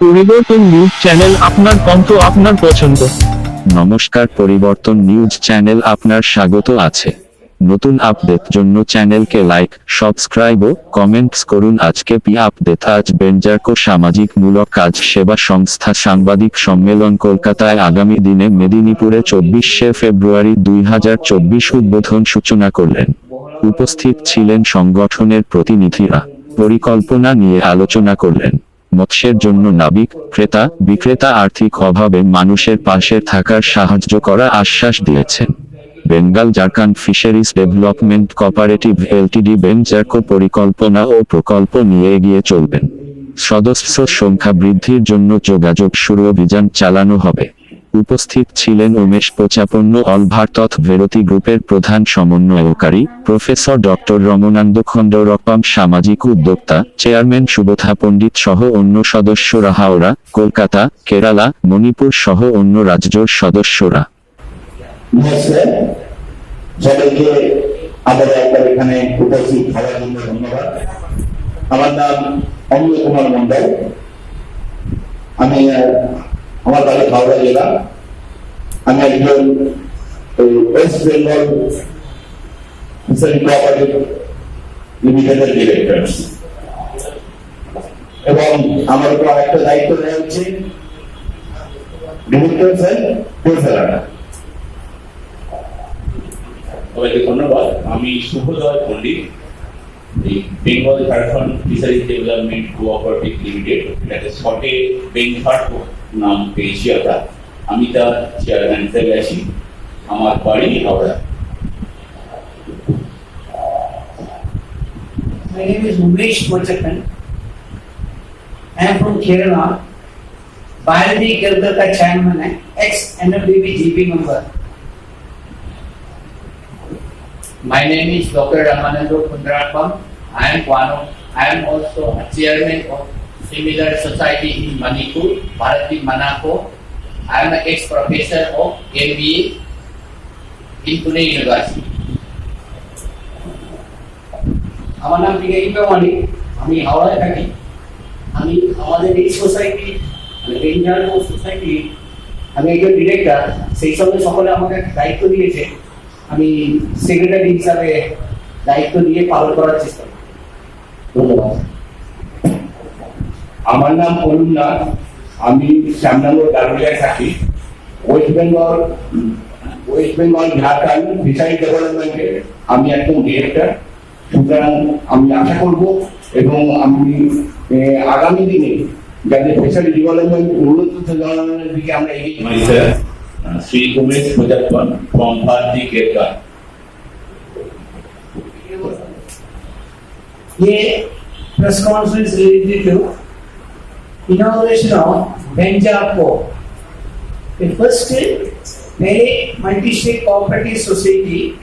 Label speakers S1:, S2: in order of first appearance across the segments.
S1: পরিবর্তন news channel আপনার কণ্ঠ আপনার পছন্দ।
S2: নমস্কার, পরিবর্তন নিউজ চ্যানেল আপনার স্বাগত আছে। নতুন আপডেট জন্য চ্যানেলকে লাইক, সাবস্ক্রাইব ও কমেন্টস করুন। আজকে পি আপডেট, আজ বেঞ্জার্কো সামাজিক মূলক কাজ সেবা সংস্থা সাংবাদিক সম্মেলন কলকাতায় আগামী দিনে মেদিনীপুরে চব্বিশে ফেব্রুয়ারি দুই হাজার চব্বিশ উদ্বোধন সূচনা করলেন। উপস্থিত ছিলেন সংগঠনের প্রতিনিধিরা। পরিকল্পনা নিয়ে আলোচনা করলেন। মৎস্যের জন্য নাবিক, ক্রেতা, বিক্রেতা আর্থিক অভাবে মানুষের পাশে থাকার সাহায্য করা আশ্বাস দিয়েছেন। Bengal Jharkhand fisheries development cooperative LTD বেঞ্জার্কো পরিকল্পনা ও প্রকল্প নিয়ে এগিয়ে চলবেন। সদস্য সংখ্যা বৃদ্ধির জন্য যোগাযোগ শুরু অভিযান চালানো হবে। উপস্থিত ছিলেন উমেশ পোচাপন্ন অল ভারতথ ভেরতি গ্রুপের প্রধান সমন্বয়কারী, প্রফেসর ডক্টর রমনান্দ খণ্ডরকম সামাজিক উদ্যোক্তা, চেয়ারম্যান সুবোধা পণ্ডিত সহ অন্য সদস্যরা, হাওড়া, কলকাতা, কেরালা, মণিপুর সহ অন্য রাজ্যর সদস্যরা।
S3: আমার নাম অমিয় কুমার মন্ডল আমি আমার বাড়ি হাওড়া জেলা। আমি একজন ওয়েস্ট বেঙ্গল লিমিটেডের ডিরেক্টর এবং আমার উপর একটা দায়িত্ব দেওয়া হচ্ছে।
S4: ধন্যবাদ। আমি শুভদয় পণ্ডিত, এই Bengal Jharkhand fisheries development cooperative limited এটাকে শর্টে বেঙ্গহাট নাম পেয়েছি আমরা আমি তার চেয়ারম্যান হিসেবে আছি আমার বাড়ি Howrah
S5: My name is Umesh Mochakan. I am from Kerala. Bharati Kerala का chairman है, ex NLDB GP member.
S6: My name is Dr. Ramanando Kundrapam. I am one of, I am also a chairman of similar society in Manipur, Bharati Manako. I am an ex-professor of MBA in Pune University.
S5: আমার নাম টিকাইকা মালিক আমি হাওড়ায় থাকি। আমি আমাদের এই society বেঞ্জার society আমি একজন ডিরেক্টর সেই সঙ্গে সকলে আমাকে দায়িত্ব দিয়েছে। আমি সেক্রেটারি হিসাবে দায়িত্ব নিয়ে পালন করার চেষ্টা করি ধন্যবাদ।
S4: আমার নাম অরুণ নাথ আমি শ্যামনগর গারুলিয়ায় থাকি West Bengal West Bengal Jharkhand fishery ডেভেলপমেন্টে আমি একজন ডিরেক্টর সুতরাং আমি আশা করব এবং আমি এ, আগামী দিনে যাতে ফিশারি ডেভেলপমেন্ট উন্নত ধরনের দিকে আমরা এগিয়ে স্যার শ্রী উমেশ প্রজাপন ফ্রম ভারতী কেরকার
S5: ये press conference related inauguration of बेंजाको the first very multi-state cooperative society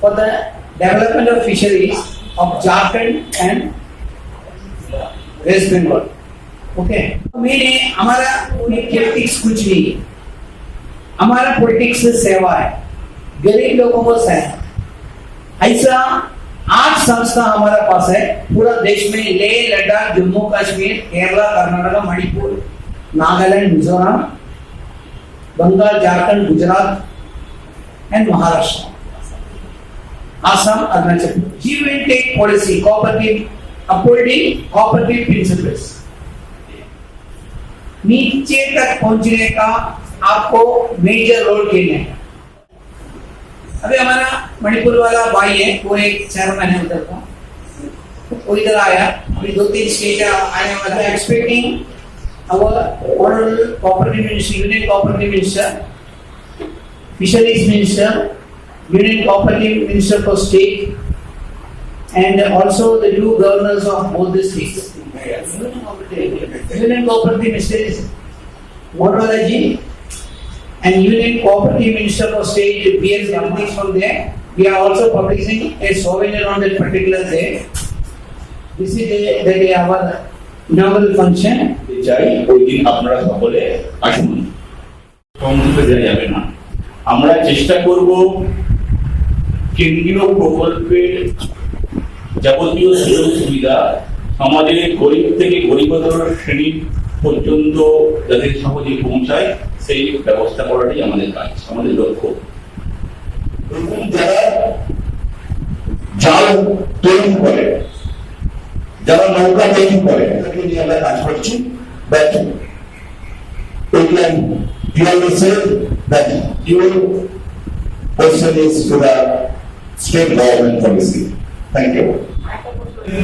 S5: for the development of fisheries of Jharkhand and West Bengal. Okay. मैंने हमारा कोई पॉलिटिक्स कुछ नहीं है हमारा पॉलिटिक्स सेवा है गरीब लोगों को सेवा ऐसा आठ संस्था हमारे पास है। पूरा देश में ले, लद्दाख, जम्मू, कश्मीर, केरला, कर्नाटक, मणिपुर, नागालैंड, मिजोरम, बंगाल, झारखंड, गुजरात एंड महाराष्ट्र। आसाम, अरुणाचल जीव will take policy cooperative upholding cooperative principles नीचे तक पहुँचने का आपको मेजर रोल खेलना है। अभी हमारा मणिपुर वाला भाई है वो एक चार महीने उधर का वो इधर आया अभी दो तीन स्टेज आने वाला expecting our honourable cooperative minister union cooperative minister fisheries minister union cooperative minister for state and also the two governors of both the states union cooperative minister is what was and union cooperative minister for state, B.S. Gamlis from there. We are also publishing a souvenir on that particular day. This is the, the day our inaugural function.
S4: চাই ওই দিন আপনারা সকলে আসুন সংযুক্ত দেওয়া যাবে না আমরা চেষ্টা করব কেন্দ্রীয় প্রকল্পের যাবতীয় সুযোগ সুবিধা সমাজের গরিব থেকে গরিবতর শ্রেণীর পর্যন্ত যাদের সহজে পৌঁছায় সেই ব্যবস্থা করাটাই আমাদের কাজ আমাদের লক্ষ্য
S3: যারা জাল তৈরি করে যারা নৌকা তৈরি করে নিয়ে আমরা কাজ করছি but we can clearly say that your question is to the state government policy. Thank you.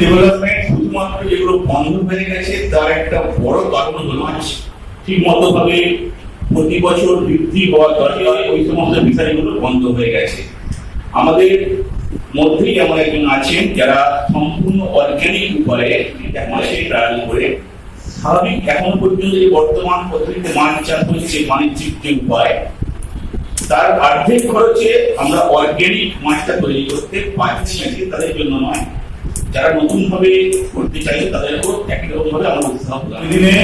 S4: Development শুধুমাত্র যেগুলো বন্ধ হয়ে গেছে, তার একটা বড় কারণ হলো ঠিক মতো ভাবে প্রতি বছর বৃদ্ধি হওয়া দরকার, ওই সমস্ত বিষয়গুলো বন্ধ হয়ে গেছে। আমাদের মধ্যেই এমন একজন আছেন যারা সম্পূর্ণ অর্গানিক উপায়ে মাসে ট্রায়াল করে স্বাভাবিক এখন পর্যন্ত যে বর্তমান পদ্ধতিতে মাছ চাষ হচ্ছে, বাণিজ্যিক যে উপায়, তার অর্ধেক খরচে আমরা অর্গানিক মাছটা তৈরি করতে পারছি তাদের জন্য নয়। যারা নতুন ভাবে করতে চাইছে তাদেরকেও একই রকম ভাবে আমরা উৎসাহ আগামী দিনে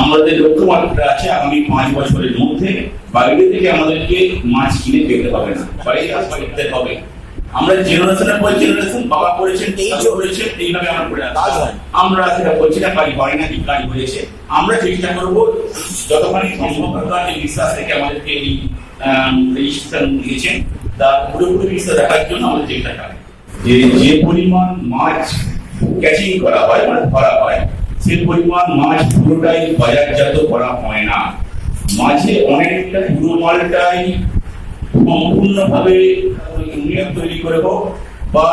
S4: আমাদের লক্ষ্যমাত্রা আছে আগামী পাঁচ বছরের মধ্যে বাইরে থেকে আমাদেরকে মাছ কিনে পেতে হবে না বাইরে আসবা দিতে হবে। আমরা জেনারেশনের পর জেনারেশন বাবা করেছেন দাদু করেছেন এইভাবে আমরা করে আসছি। আমরা সেটা বলছি না কাজ হয় না কি কাজ হয়েছে। আমরা চেষ্টা করব যতখানি সম্ভব এই বিশ্বাস থেকে আমাদেরকে এই রেজিস্ট্রেশন দিয়েছেন তার পুরোপুরি বিশ্বাস রাখার জন্য আমাদের চেষ্টা করি যে যে পরিমাণ মাছ ক্যাচিং করা হয় মানে ধরা হয়, সে পরিমাণ মাছ পুরোটাই বাজারজাত করা হয় না। মাঝে অনেকটা পুরো মালটাই সম্পূর্ণভাবে ইউনিয়ন তৈরি করে হোক বা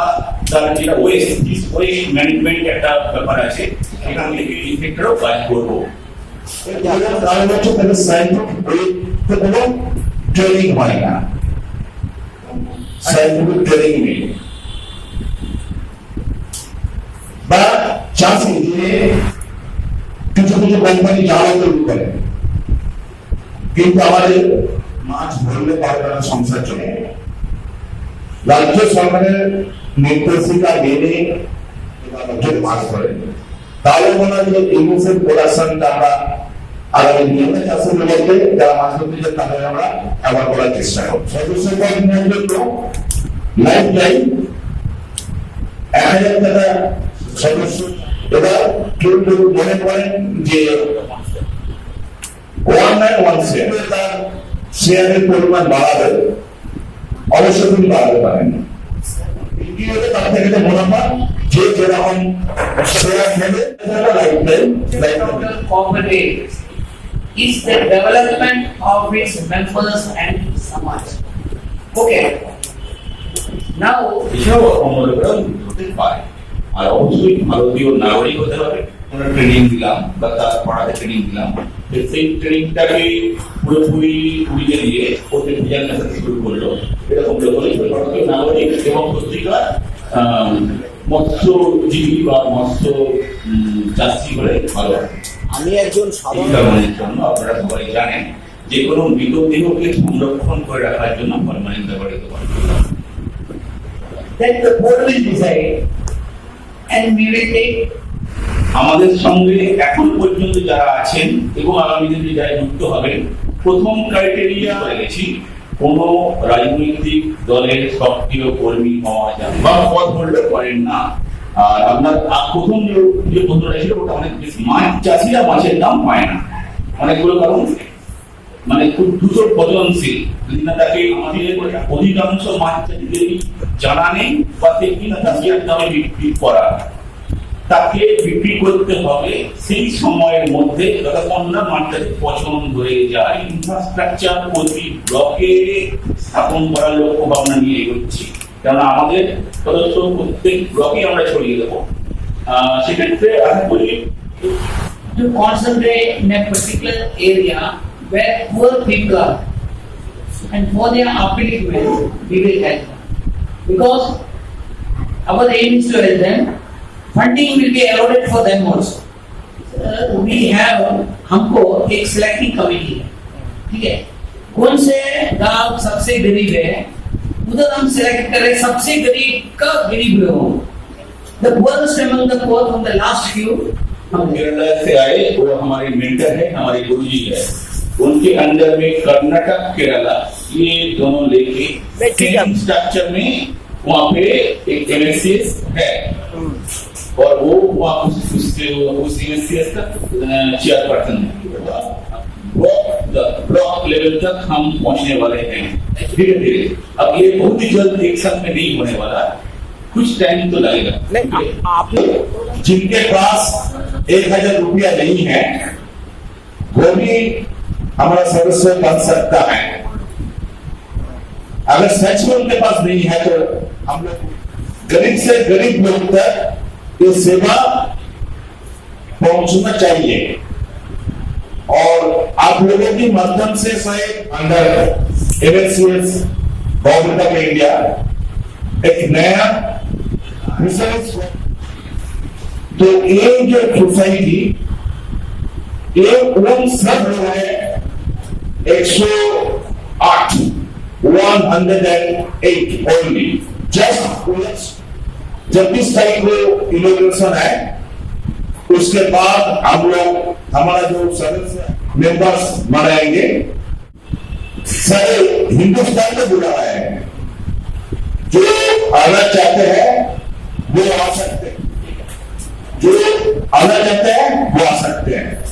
S4: তার যেটা ওয়েস্ট ওয়েস্ট ম্যানেজমেন্ট একটা ব্যাপার আছে, সেখান থেকে ইনফেক্টরও কাজ করব।
S3: ট্রেনিং হয় না। সাইন্টিফিক ট্রেনিং নেই। বা চাষি যে কিছু কিছু কোম্পানি জালও তৈরি করে। কিন্তু আমাদের মাছ ধরলে পারবে না সংসার চলে। রাজ্য সরকারের নির্দেশিকা মেনে এবার মাছ ধরে। তাহলে মনে হয় যে ইংলিশের প্রোডাকশনটা আমরা আগামী নিয়মে চাষের মধ্যে যারা মাছ ধরতে যায় তাদের আমরা আবার করার চেষ্টা করব। সদস্য পদ নেওয়ার জন্য লাইফ টাইম এক হাজার টাকা সদস্য এবার কেউ কেউ মনে করেন যে ওয়ান নাইন ওয়ান শেয়ার তার শেয়ারের পরিমাণ বাড়াবে অবশ্যই তিনি বাড়াতে পারেন কি হলে তার থেকে যে মুনাফা যে যেরকম শেয়ার নেবে lifetime lifetime
S5: Total cooperative is the development of its members and Samaj. Okay. Now,
S4: অমূল্যকরা হতে পারে আর অবশ্যই ভারতীয় নাগরিক হতে হবে। আমরা ট্রেনিং দিলাম বা তার পড়াতে ট্রেনিং দিলাম। সেই ট্রেনিংটাকে পুরোপুরি উড়িয়ে দিয়ে ওদের বিজ্ঞান কাছে শুরু করল। এরকম হলে ভারতীয় নাগরিক এবং পত্রিকার মৎস্যজীবী বা মৎস্য চাষি হলে ভালো।
S7: আমি একজন সাধারণ
S4: জন্য আপনারা সবাই জানেন যে কোনো মৃতদেহকে সংরক্ষণ করে রাখার জন্য ফরমালিন ব্যবহৃত করে
S5: then the board will decide and we will take
S4: আমাদের সঙ্গে এখন পর্যন্ত যারা আছেন এবং আগামী দিনে যারা যুক্ত হবেন, প্রথম ক্রাইটেরিয়া হয়ে গেছি, কোন রাজনৈতিক দলের সক্রিয় কর্মী হওয়া যাবে বা পদ হোল্ডার করেন না। আর আপনার প্রথম যে যে ছিল, ওটা অনেক বেশি। মাছ চাষিরা মাছের দাম পায় না। অনেকগুলো কারণ। মানে খুব দ্রুত ফলনশীল তাকে আমাদের অধিকাংশ মাছ জানা নেই, বা দেখি না তাকে দামে বিক্রি করা, তাকে বিক্রি করতে হবে সেই সময়ের মধ্যে যতক্ষণ না মাঠটাতে পছন্দ হয়ে যায় ইনফ্রাস্ট্রাকচার প্রতি ব্লকে স্থাপন করার লক্ষ্য ভাবনা নিয়ে এগোচ্ছি। কেননা আমাদের সদস্য প্রত্যেক ব্লকে আমরা ছড়িয়ে দেবো। সেক্ষেত্রে আশা করি
S5: to concentrate where poor people are. And for their upliftment, we will help them. Because our aim is to help them, funding will be allotted for them also. Uh, we have, हमको एक selecting committee है, ठीक है? कौन से गाँव सबसे गरीब है, उधर हम सिलेक्ट करें सबसे गरीब का गरीब लोग The poorest among the poor from the last few, हम
S4: केरला से आए वो हमारे मेंटर है हमारे गुरु जी है उनके अंदर में कर्नाटक केरला ये दोनों लेके स्ट्रक्चर में वहाँ पे एक एमएससी है। और वो वो आप उस यूएससीएस का चेयरपर्सन है। ब्लॉक लेवल तक हम पहुँचने वाले हैं। धीरे धीरे। अब ये बहुत ही जल्द एक साथ में नहीं होने वाला। कुछ टाइम तो लगेगा।
S3: जिनके पास एक हज़ार रुपया नहीं है वो भी हमारा सदस्य बन सकता है। अगर सच में उनके पास नहीं है तो हम लोग गरीब से गरीब लोग तक ये सेवा पहुँचना चाहिए। और आप लोगों की माध्यम से शायद अंदर एमएससीएस गवर्नमेंट ऑफ़ इंडिया एक नया रिसर्च तो ये जो सोसाइटी ये उन सब लोग हैं एक सौ आठ one hundred and eight only just छब्बीस तारीख को इनोग्रेशन है उसके बाद हम लोग, हमारा जो सदस्य मेंबर्स बनाएँगे सारे हिंदुस्तान में बुला रहे हैं। जो आना चाहते हैं, वो आ सकते हैं। जो आना चाहते हैं, वो आ सकते हैं।